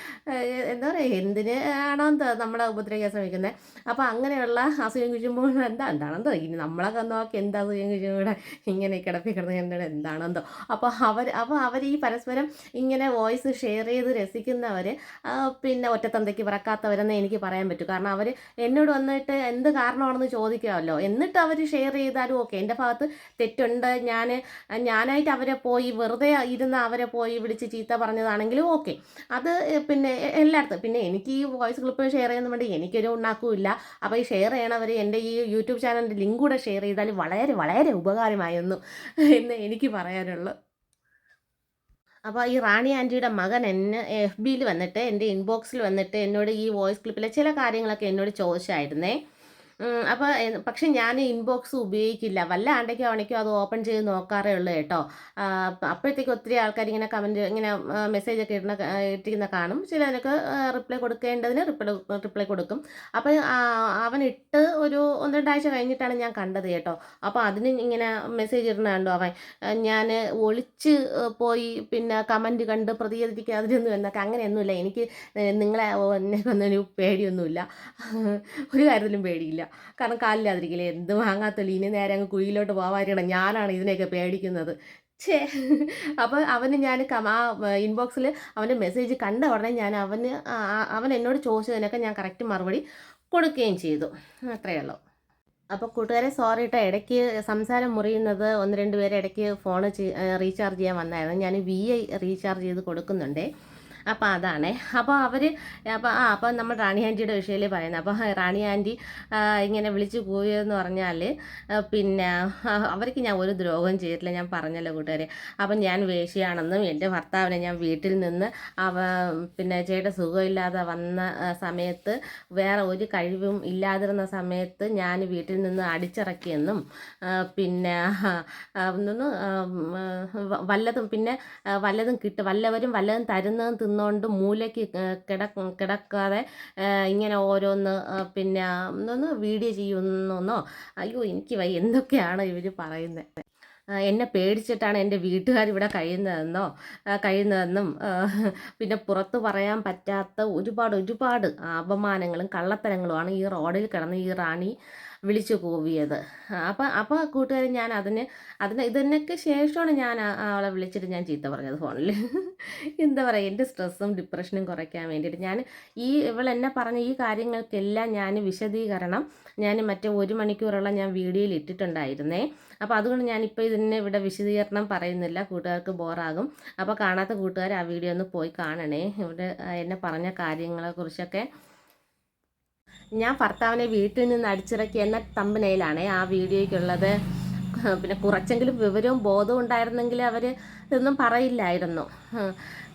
എന്താ പറയുക എന്തിനാണോ നമ്മളെ ഉപദ്രവിക്കാൻ ശ്രമിക്കുന്നത് അപ്പോൾ അങ്ങനെയുള്ള അസുഖം കുഴിക്കുമ്പോൾ എന്താ എന്താണെന്തോ ഇനി നമ്മളൊക്കെ നോക്കി എന്താ ഇവിടെ ഇങ്ങനെ കിടപ്പി കിടന്ന് കണ്ടിട്ട് എന്താണെന്തോ അപ്പോൾ അവർ അപ്പോൾ അവർ ഈ പരസ്പരം ഇങ്ങനെ വോയിസ് ഷെയർ ചെയ്ത് രസിക്കുന്നവർ പിന്നെ ഒറ്റത്തന്തയ്ക്ക് പിറക്കാത്തവരെന്ന് എനിക്ക് പറയാൻ പറ്റും. കാരണം അവർ എന്നോട് വന്നിട്ട് എന്ത് കാരണമാണെന്ന് ചോദിക്കാമല്ലോ. എന്നിട്ട് അവർ ഷെയർ ചെയ്താലും ഓക്കെ എന്റെ ഭാഗത്ത് തെറ്റുണ്ട്. ഞാൻ ഞാനായിട്ട് അവരെ പോയി വെറുതെ ഇരുന്ന് അവരെ പോയി വിളിച്ച് ചീത്ത പറഞ്ഞതാണെങ്കിലും ഓക്കെ അത് പിന്നെ എല്ലായിടത്തും. പിന്നെ എനിക്ക് ഈ വോയിസ് ക്ലിപ്പ് ഷെയർ ചെയ്യുന്ന വേണ്ടി എനിക്കൊരു ഉണ്ടാക്കൂല്ല അപ്പോൾ ഈ ഷെയർ ചെയ്യണവർ എന്റെ ഈ യൂട്യൂബ് ചാനലിന്റെ ലിങ്ക് കൂടെ ഷെയർ ചെയ്താൽ വളരെ വളരെ ഉപകാരമായിരുന്നു എന്ന് എനിക്ക് പറയാനുള്ളൂ. അപ്പോൾ ഈ റാണി ആന്റിയുടെ മകൻ എന്നെ എഫ് ബിയിൽ വന്നിട്ട് എന്റെ ഇൻബോക്സിൽ വന്നിട്ട് എന്നോട് ഈ വോയിസ് ക്ലിപ്പിലെ ചില കാര്യങ്ങളൊക്കെ എന്നോട് ചോദിച്ചായിരുന്നേ. അപ്പോൾ പക്ഷെ ഞാൻ ഇൻബോക്സ് ഉപയോഗിക്കില്ല. വല്ല ആണ്ടയ്ക്കോ ആണയ്ക്കോ അത് ഓപ്പൺ ചെയ്ത് നോക്കാറേ ഉള്ളൂ കേട്ടോ. അപ്പോഴത്തേക്ക് ഒത്തിരി ആൾക്കാർ ഇങ്ങനെ കമന്റ് ഇങ്ങനെ മെസ്സേജ് ഒക്കെ ഇടുന്ന ഇട്ടിരുന്ന കാണും. ചിലതിനൊക്കെ റിപ്ലൈ കൊടുക്കേണ്ടതിന് റിപ്ലൈ റിപ്ലൈ കൊടുക്കും. അപ്പോൾ അവൻ ഇട്ട് ഒരു ഒന്ന് രണ്ടാഴ്ച കഴിഞ്ഞിട്ടാണ് ഞാൻ കണ്ടത് കേട്ടോ. അപ്പോൾ അതിന് ഇങ്ങനെ മെസ്സേജ് ഇടുന്ന അവൻ. ഞാൻ ഒളിച്ച് പോയി പിന്നെ കമന്റ് കണ്ട് അതിനൊന്നും എന്നൊക്കെ. അങ്ങനെയൊന്നുമില്ല. എനിക്ക് നിങ്ങളെ എന്നെ കൊന്നൊരു പേടിയൊന്നുമില്ല. ഒരു കാര്യത്തിലും പേടിയില്ല. കാരണം കാലില്ലാതിരിക്കില്ലേ? എന്ത് വാങ്ങാത്തുള്ളൂ ഇനി നേരെ അങ്ങ് കുഴിയിലോട്ട് പോകാതിരിക്കണം ഞാനാണ് ഇതിനെയൊക്കെ പേടിക്കുന്നത്. ഛേ. അപ്പോൾ അവന് ഞാൻ ആ ഇൻബോക്സിൽ അവന്റെ മെസ്സേജ് കണ്ട ഉടനെ ഞാൻ അവന് അവൻ എന്നോട് ചോദിച്ചതിനൊക്കെ ഞാൻ കറക്റ്റ് മറുപടി കൊടുക്കുകയും ചെയ്തു. അത്രയേ ഉള്ളൂ. അപ്പോൾ കൂട്ടുകാരെ സോറി കേട്ടോ ഇടയ്ക്ക് സംസാരം മുറിയുന്നത് ഒന്ന് രണ്ട് പേര് ഇടയ്ക്ക് ഫോൺ റീചാർജ് ചെയ്യാൻ വന്നായിരുന്നു. ഞാൻ വി ഐ റീചാർജ് ചെയ്ത് കൊടുക്കുന്നുണ്ടേ. അപ്പോൾ അതാണേ. അപ്പോൾ അവർ അപ്പോൾ ആ അപ്പോൾ നമ്മൾ റാണി ആന്റിയുടെ വിഷയമല്ലേ പറയുന്നത് അപ്പോൾ റാണി ആന്റി ഇങ്ങനെ വിളിച്ചു പോയെന്ന് പറഞ്ഞാൽ പിന്നെ അവർക്ക് ഞാൻ ഒരു ദ്രോഹം ചെയ്തിട്ടില്ല ഞാൻ പറഞ്ഞല്ലോ കൂട്ടുകാരെ. അപ്പം ഞാൻ വേശിയാണെന്നും എന്റെ ഭർത്താവിനെ ഞാൻ വീട്ടിൽ നിന്ന് അവ പിന്നെ ചേട്ടൻ സുഖമില്ലാതെ വന്ന സമയത്ത് വേറെ ഒരു കഴിവും ഇല്ലാതിരുന്ന സമയത്ത് ഞാൻ വീട്ടിൽ നിന്ന് അടിച്ചിറക്കിയെന്നും പിന്നെ വല്ലതും പിന്നെ വല്ലതും കിട്ടും വല്ലവരും വല്ലതും തരുന്നതും തിന്നുകൊണ്ട് മൂലയ്ക്ക് കിട കിടക്കാതെ ഇങ്ങനെ ഓരോന്ന് പിന്നെ ഒന്ന് വീഡിയോ ചെയ്യുന്നോ അയ്യോ എനിക്ക് വൈ എന്തൊക്കെയാണ് ഇവർ പറയുന്നത് എന്നെ പേടിച്ചിട്ടാണ് എന്റെ വീട്ടുകാർ ഇവിടെ കഴിയുന്നതെന്നോ കഴിയുന്നതെന്നും പിന്നെ പുറത്ത് പറയാൻ പറ്റാത്ത ഒരുപാട് ഒരുപാട് അപമാനങ്ങളും കള്ളത്തരങ്ങളുമാണ് ഈ റോഡിൽ കിടന്ന് ഈ റാണി. വിളിച്ചു കൂവിയത്. അപ്പോൾ അപ്പോൾ കൂട്ടുകാരൻ ഞാൻ അതിന് അതിന് ഇതിനൊക്കെ ശേഷമാണ് ഞാൻ അവളെ വിളിച്ചിട്ട് ഞാൻ ചീത്ത പറഞ്ഞത് ഫോണിൽ എന്താ പറയുക എന്റെ സ്ട്രെസ്സും ഡിപ്രഷനും കുറയ്ക്കാൻ വേണ്ടിയിട്ട് ഞാൻ ഈ ഇവൾ എന്നെ പറഞ്ഞ ഈ കാര്യങ്ങൾക്കെല്ലാം ഞാൻ വിശദീകരണം ഞാൻ മറ്റേ ഒരു മണിക്കൂറുള്ള ഞാൻ വീഡിയോയിൽ ഇട്ടിട്ടുണ്ടായിരുന്നേ. അപ്പോൾ അതുകൊണ്ട് ഞാനിപ്പോൾ ഇതിന് ഇവിടെ വിശദീകരണം പറയുന്നില്ല കൂട്ടുകാർക്ക് ബോറാകും. അപ്പോൾ കാണാത്ത കൂട്ടുകാർ ആ വീഡിയോ ഒന്ന് പോയി കാണണേ. ഇവിടെ എന്നെ പറഞ്ഞ കാര്യങ്ങളെക്കുറിച്ചൊക്കെ ഞാൻ ഭർത്താവിനെ വീട്ടിൽ നിന്ന് അടിച്ചിറക്കി എന്ന തമ്പനയിലാണ് ആ വീഡിയോയ്ക്കുള്ളത്. പിന്നെ കുറച്ചെങ്കിലും വിവരവും ബോധവും ഉണ്ടായിരുന്നെങ്കിൽ അവർ ഇതൊന്നും പറയില്ലായിരുന്നു.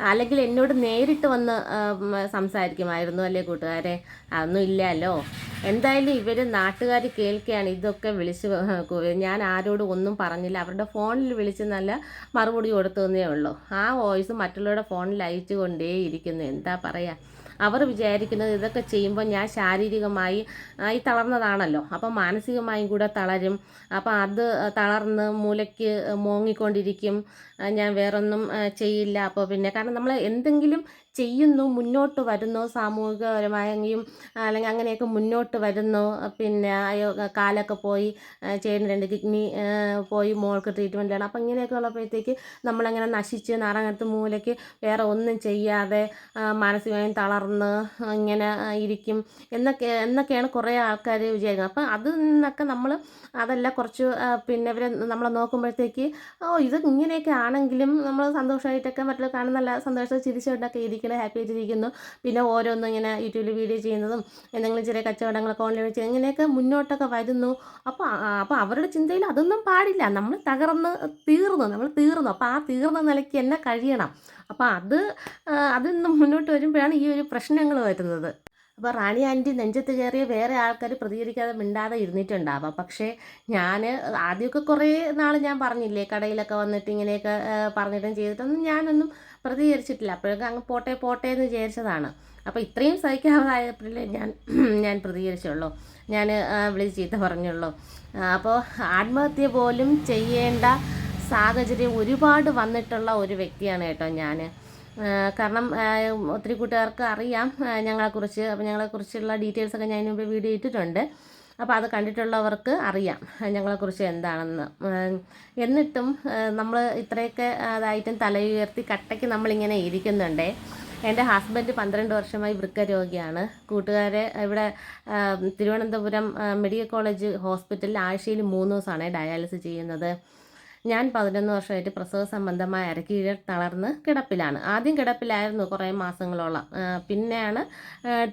അല്ലെങ്കിൽ എന്നോട് നേരിട്ട് വന്ന് സംസാരിക്കുമായിരുന്നു അല്ലേ കൂട്ടുകാരെ? അതൊന്നും ഇല്ലല്ലോ. എന്തായാലും ഇവർ നാട്ടുകാർ കേൾക്കുകയാണ് ഇതൊക്കെ വിളിച്ച് ഞാൻ ആരോടും ഒന്നും പറഞ്ഞില്ല. അവരുടെ ഫോണിൽ വിളിച്ച് നല്ല മറുപടി കൊടുത്തു തന്നേ ഉള്ളൂ. ആ വോയിസ് മറ്റുള്ളവരുടെ ഫോണിൽ അയച്ചു കൊണ്ടേയിരിക്കുന്നു എന്താ പറയുക അവർ വിചാരിക്കുന്നത് ഇതൊക്കെ ചെയ്യുമ്പോൾ ഞാൻ ശാരീരികമായി ഈ തളർന്നതാണല്ലോ. അപ്പം മാനസികമായും കൂടെ തളരും. അപ്പം അത് തളർന്ന് മൂലയ്ക്ക് മോങ്ങിക്കൊണ്ടിരിക്കും. ഞാൻ വേറൊന്നും ചെയ്യില്ല. അപ്പോൾ പിന്നെ കാരണം നമ്മൾ എന്തെങ്കിലും ചെയ്യുന്നു മുന്നോട്ട് വരുന്നു സാമൂഹികപരമായെങ്കിലും അല്ലെങ്കിൽ അങ്ങനെയൊക്കെ മുന്നോട്ട് വരുന്നു. പിന്നെ കാലൊക്കെ പോയി ചെയ്യുന്ന രണ്ട് കിഡ്നി പോയി മോൾക്ക് ട്രീറ്റ്മെന്റ് വേണം അപ്പം ഇങ്ങനെയൊക്കെ ഉള്ളപ്പോഴത്തേക്ക് നമ്മളങ്ങനെ നശിച്ച് നാറങ്ങത്ത് മൂലയ്ക്ക് വേറെ ഒന്നും ചെയ്യാതെ മാനസികമായും തളർന്ന് ഇങ്ങനെ ഇരിക്കും. എന്നൊക്കെ എന്നൊക്കെയാണ് കുറേ ആൾക്കാർ വിചാരിക്കുന്നത്. അപ്പം അതിൽ നിന്നൊക്കെ നമ്മൾ അതല്ല കുറച്ച് പിന്നെ ഇവരെ നമ്മളെ നോക്കുമ്പോഴത്തേക്ക് ഓ ഇത് ഇങ്ങനെയൊക്കെ ആണെങ്കിലും നമ്മൾ സന്തോഷമായിട്ടൊക്കെ മറ്റുള്ള കാണുന്ന നല്ല സന്തോഷം ചിരിച്ചുകൊണ്ടൊക്കെ ഇരിക്കണം ഹാപ്പി ആയിട്ടിരിക്കുന്നു. പിന്നെ ഓരോന്നും ഇങ്ങനെ യൂട്യൂബിൽ വീഡിയോ ചെയ്യുന്നതും എന്തെങ്കിലും ചെറിയ കച്ചവടങ്ങളൊക്കെ ഓൺലൈൻ വെച്ച് ഇങ്ങനെയൊക്കെ മുന്നോട്ടൊക്കെ വരുന്നു. അപ്പോൾ അപ്പോൾ അവരുടെ ചിന്തയിൽ അതൊന്നും പാടില്ല. നമ്മൾ തകർന്ന് തീർന്നു. നമ്മൾ തീർന്നു. അപ്പോൾ ആ തീർന്ന നിലയ്ക്ക് എന്നെ കഴിയണം. അപ്പോൾ അത് അതിന്ന് മുന്നോട്ട് വരുമ്പോഴാണ് ഈ ഒരു പ്രശ്നങ്ങൾ വരുന്നത്. അപ്പോൾ റാണി ആന്റി നെഞ്ചത്ത് കയറിയ വേറെ ആൾക്കാർ പ്രതികരിക്കാതെ മിണ്ടാതെ ഇരുന്നിട്ടുണ്ടാവാം. പക്ഷേ ഞാൻ ആദ്യമൊക്കെ കുറേ നാൾ ഞാൻ പറഞ്ഞില്ലേ കടയിലൊക്കെ വന്നിട്ട് ഇങ്ങനെയൊക്കെ പറഞ്ഞിട്ടും ചെയ്തിട്ടൊന്നും ഞാനൊന്നും പ്രതികരിച്ചിട്ടില്ല. അപ്പോഴൊക്കെ അങ്ങ് പോട്ടെ പോട്ടെ എന്ന് വിചാരിച്ചതാണ്. അപ്പോൾ ഇത്രയും സഹിക്കാതായപ്പോഴേ ഞാൻ ഞാൻ പ്രതികരിച്ചുള്ളൂ. ഞാൻ വിളിച്ച് ചീത്ത പറഞ്ഞുള്ളൂ. അപ്പോൾ ആത്മഹത്യ പോലും ചെയ്യേണ്ട സാഹചര്യം ഒരുപാട് വന്നിട്ടുള്ള ഒരു വ്യക്തിയാണ് കേട്ടോ ഞാൻ കാരണം ഒത്തിരി കൂട്ടുകാർക്ക് അറിയാം ഞങ്ങളെക്കുറിച്ച് അപ്പോൾ ഞങ്ങളെക്കുറിച്ചുള്ള ഡീറ്റെയിൽസൊക്കെ ഞാൻ മുമ്പ് വീഡിയോ ഇട്ടിട്ടുണ്ട്. അപ്പോൾ അത് കണ്ടിട്ടുള്ളവർക്ക് അറിയാം ഞങ്ങളെക്കുറിച്ച് എന്താണെന്ന്. എന്നിട്ടും നമ്മൾ ഇത്രയൊക്കെ അതായിട്ടും തല ഉയർത്തി കട്ടയ്ക്ക് നമ്മളിങ്ങനെ ഇരിക്കുന്നുണ്ടേ. എന്റെ ഹസ്ബൻഡ് പന്ത്രണ്ട് വർഷമായി വൃക്ക രോഗിയാണ് കൂട്ടുകാരെ ഇവിടെ തിരുവനന്തപുരം മെഡിക്കൽ കോളേജ് ഹോസ്പിറ്റലിൽ ആഴ്ചയിൽ മൂന്ന് ദിവസമാണ് ഡയാലിസിസ് ചെയ്യുന്നത്. ഞാൻ പതിനൊന്ന് വർഷമായിട്ട് പ്രസവ സംബന്ധമായ അരക്കീഴ തളർന്ന് കിടപ്പിലാണ്. ആദ്യം കിടപ്പിലായിരുന്നു കുറേ മാസങ്ങളോളം. പിന്നെയാണ്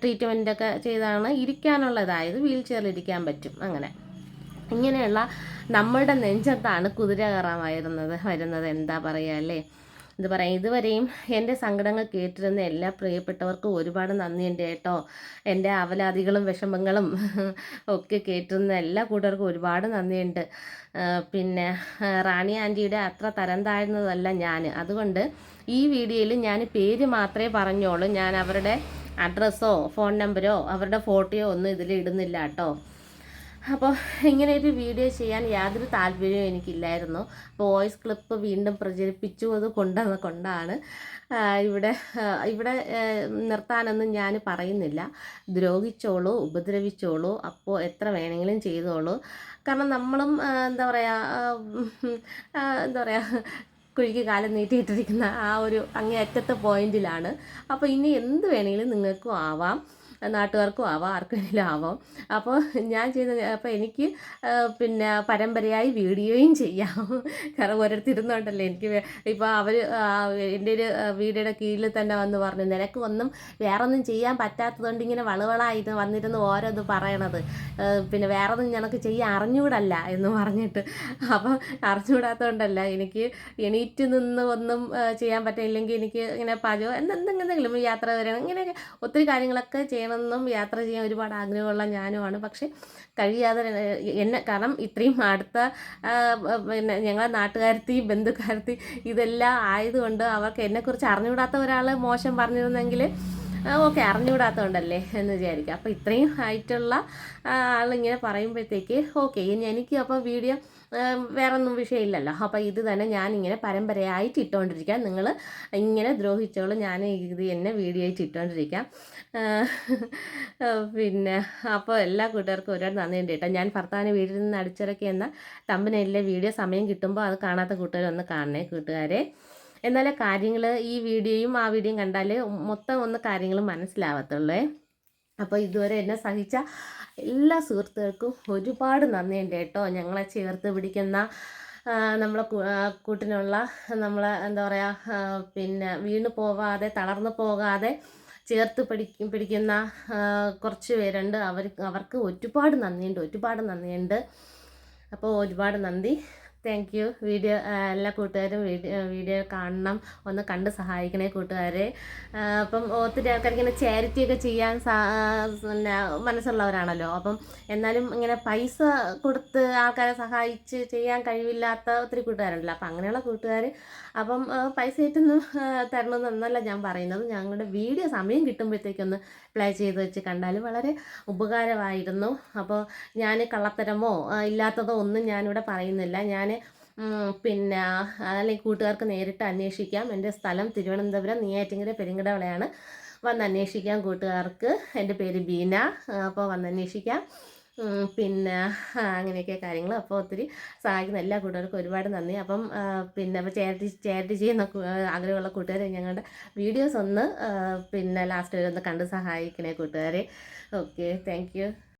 ട്രീറ്റ്മെന്റൊക്കെ ചെയ്താണ് ഇരിക്കാനുള്ളതായത് വീൽ ചെയറിൽ ഇരിക്കാൻ പറ്റും അങ്ങനെ. ഇങ്ങനെയുള്ള നമ്മളുടെ നെഞ്ചത്താണ് കുതിര കയറാമായിരുന്നത് വരുന്നത് എന്താ പറയുക അല്ലേ? ഇത് പറയാം. ഇതുവരെയും എന്റെ സങ്കടങ്ങൾ കേട്ടിരുന്ന എല്ലാ പ്രിയപ്പെട്ടവർക്കും ഒരുപാട് നന്ദിയുണ്ട് കേട്ടോ എന്റെ അവലാദികളും വിഷമങ്ങളും ഒക്കെ കേട്ടിരുന്ന എല്ലാ കൂട്ടർക്കും ഒരുപാട് നന്ദിയുണ്ട്. പിന്നെ റാണി ആന്റിയുടെ അത്ര തരം താഴ്ന്നതല്ല ഞാൻ. അതുകൊണ്ട് ഈ വീഡിയോയിൽ ഞാൻ പേര് മാത്രമേ പറഞ്ഞോളൂ. ഞാൻ അവരുടെ അഡ്രസ്സോ ഫോൺ നമ്പരോ അവരുടെ ഫോട്ടോയോ ഒന്നും ഇതിൽ ഇടുന്നില്ല കേട്ടോ. അപ്പോൾ ഇങ്ങനെ ഒരു വീഡിയോ ചെയ്യാൻ യാതൊരു താല്പര്യവും എനിക്കില്ലായിരുന്നു. വോയിസ് ക്ലിപ്പ് വീണ്ടും പ്രചരിപ്പിച്ചു. അത് കൊണ്ടുവന്ന കൊണ്ടാണ്. ഇവിടെ ഇവിടെ നിർത്താനൊന്നും ഞാൻ പറയുന്നില്ല. ദ്രോഹിച്ചോളൂ ഉപദ്രവിച്ചോളൂ. അപ്പോൾ എത്ര വേണമെങ്കിലും ചെയ്തോളൂ. കാരണം നമ്മളും എന്താ പറയുക എന്താ പറയുക കുഴിക്ക് കാലം നീട്ടിയിട്ടിരിക്കുന്ന ആ ഒരു അങ്ങേയറ്റത്തെ പോയിന്റിലാണ് അപ്പോൾ ഇനി എന്ത് വേണമെങ്കിലും നിങ്ങൾക്കും ആവാം. നാട്ടുകാർക്കും ആവാം ആർക്കെങ്കിലും ആവാം. അപ്പോൾ ഞാൻ ചെയ്ത അപ്പോൾ എനിക്ക് പിന്നെ പരമ്പരയായി വീഡിയോയും ചെയ്യാം. കാരണം ഓരോരുത്തരുന്നുണ്ടല്ലോ എനിക്ക് ഇപ്പോൾ അവർ എന്റെ ഒരു വീഡിയോയുടെ കീഴിൽ തന്നെ വന്ന് പറഞ്ഞു നിനക്ക് ഒന്നും വേറെ ഒന്നും ചെയ്യാൻ പറ്റാത്തതുകൊണ്ട് ഇങ്ങനെ വളവളായി വന്നിരുന്ന് ഓരോ ഇത് പറയണത്. പിന്നെ വേറെ ഒന്നും ഞങ്ങൾക്ക് ചെയ്യാൻ അറിഞ്ഞുകൂടല്ല എന്ന് പറഞ്ഞിട്ട്. അപ്പം അറിഞ്ഞുകൂടാത്തതുകൊണ്ടല്ല എനിക്ക് എണീറ്റ് നിന്ന് ഒന്നും ചെയ്യാൻ പറ്റില്ലെങ്കിൽ എനിക്ക് ഇങ്ങനെ പാചകം എന്തെന്തെങ്കിലും യാത്ര വരണം ഇങ്ങനെയൊക്കെ ഒത്തിരി കാര്യങ്ങളൊക്കെ ചെയ്യണമെന്നും യാത്ര ചെയ്യാൻ ഒരുപാട് ആഗ്രഹമുള്ള ഞാനുമാണ്. പക്ഷേ കഴിയാതെ എന്നെ കാരണം ഇത്രയും അടുത്ത പിന്നെ ഞങ്ങളെ നാട്ടുകാരത്തി ബന്ധുക്കാരത്തി ഇതെല്ലാം ആയതുകൊണ്ട് അവർക്ക് എന്നെക്കുറിച്ച് അറിഞ്ഞുകൂടാത്ത ഒരാൾ മോശം പറഞ്ഞിരുന്നെങ്കിൽ ഓക്കെ അറിഞ്ഞുകൂടാത്തതുകൊണ്ടല്ലേ എന്ന് വിചാരിക്കുക. അപ്പോൾ ഇത്രയും ആയിട്ടുള്ള ആളിങ്ങനെ പറയുമ്പോഴത്തേക്ക് ഓക്കെ ഇനി എനിക്ക് അപ്പോൾ വീഡിയോ വേറെ ഒന്നും വിഷയമില്ലല്ലോ. അപ്പോൾ ഇത് തന്നെ ഞാൻ ഇങ്ങനെ പരമ്പരയായിട്ട് ഇട്ടുകൊണ്ടിരിക്കാം നിങ്ങൾ ഇങ്ങനെ ദ്രോഹിച്ചോളൂ ഞാൻ ഇത് എന്നെ വീഡിയോ ആയിട്ട് ഇട്ടുകൊണ്ടിരിക്കാം പിന്നെ അപ്പോൾ എല്ലാ കൂട്ടുകാർക്കും ഒരുപാട് നന്ദിയുണ്ട് കേട്ടോ. ഞാൻ ഭർത്താവിന് വീട്ടിൽ നിന്ന് അടിച്ചിറക്കി എന്ന തമ്പനയിലെ വീഡിയോ സമയം കിട്ടുമ്പോൾ അത് കാണാത്ത കൂട്ടുകാർ ഒന്ന് കാണണേ കൂട്ടുകാരെ. എന്നാലേ കാര്യങ്ങൾ ഈ വീഡിയോയും ആ വീഡിയോയും കണ്ടാൽ മൊത്തം ഒന്ന് കാര്യങ്ങൾ മനസ്സിലാവത്തുള്ളേ. അപ്പോൾ ഇതുവരെ എന്നെ സഹിച്ച എല്ലാ സുഹൃത്തുക്കൾക്കും ഒരുപാട് നന്ദിയുണ്ട് കേട്ടോ. ഞങ്ങളെ ചേർത്ത് പിടിക്കുന്ന നമ്മളെ കൂട്ടിനുള്ള നമ്മളെ എന്താ പറയുക പിന്നെ വീണ് പോകാതെ തളർന്നു പോകാതെ ചേർത്ത് പിടിക്കും പിടിക്കുന്ന കുറച്ച് പേരുണ്ട്. അവർ അവർക്ക് ഒരുപാട് നന്ദിയുണ്ട് ഒരുപാട് നന്ദിയുണ്ട്. അപ്പോൾ ഒരുപാട് നന്ദി. താങ്ക് യു വീഡിയോ എല്ലാ കൂട്ടുകാരും വീഡിയോ വീഡിയോ കാണണം. ഒന്ന് കണ്ട് സഹായിക്കണേ കൂട്ടുകാരെ. അപ്പം ഒത്തിരി ആൾക്കാർക്ക് ഇങ്ങനെ ചാരിറ്റി ഒക്കെ ചെയ്യാൻ പിന്നെ മനസ്സുള്ളവരാണല്ലോ. അപ്പം എന്നാലും ഇങ്ങനെ പൈസ കൊടുത്ത് ആൾക്കാരെ സഹായിച്ച് ചെയ്യാൻ കഴിവില്ലാത്ത ഒത്തിരി കൂട്ടുകാരുണ്ടല്ലോ. അപ്പം അങ്ങനെയുള്ള കൂട്ടുകാർ അപ്പം പൈസ ആ, തരണമെന്നല്ല ഞാൻ പറയുന്നത്. ഞങ്ങളുടെ വീഡിയോ സമയം കിട്ടുമ്പോഴത്തേക്കൊന്ന് പ്ലേ ചെയ്ത് വെച്ച് കണ്ടാലും വളരെ ഉപകാരമായിരുന്നു. അപ്പോൾ ഞാൻ കള്ളത്തരമോ ഇല്ലാത്തതോ ഒന്നും ഞാനിവിടെ പറയുന്നില്ല. ഞാൻ പിന്നെ അല്ലെങ്കിൽ കൂട്ടുകാർക്ക് നേരിട്ട് അന്വേഷിക്കാം. എന്റെ സ്ഥലം തിരുവനന്തപുരം നെയ്യാറ്റിങ്കര പെരിങ്കടവിളയാണ്. വന്ന് അന്വേഷിക്കാം കൂട്ടുകാർക്ക്. എന്റെ പേര് ബീന. അപ്പോൾ വന്ന് അന്വേഷിക്കാം പിന്നെ അങ്ങനെയൊക്കെ കാര്യങ്ങൾ അപ്പോൾ ഒത്തിരി സഹായിക്കുന്ന എല്ലാ കൂട്ടുകാർക്കും ഒരുപാട് നന്ദി. അപ്പം പിന്നെ അപ്പോൾ ചാരിറ്റി ചാരിറ്റി ചെയ്യുന്ന ആഗ്രഹമുള്ള കൂട്ടുകാരെ ഞങ്ങളുടെ വീഡിയോസ് ഒന്ന് പിന്നെ ലാസ്റ്റ് വരെ ഒന്ന് കണ്ട് സഹായിക്കണേ കൂട്ടുകാരെ. Okay thank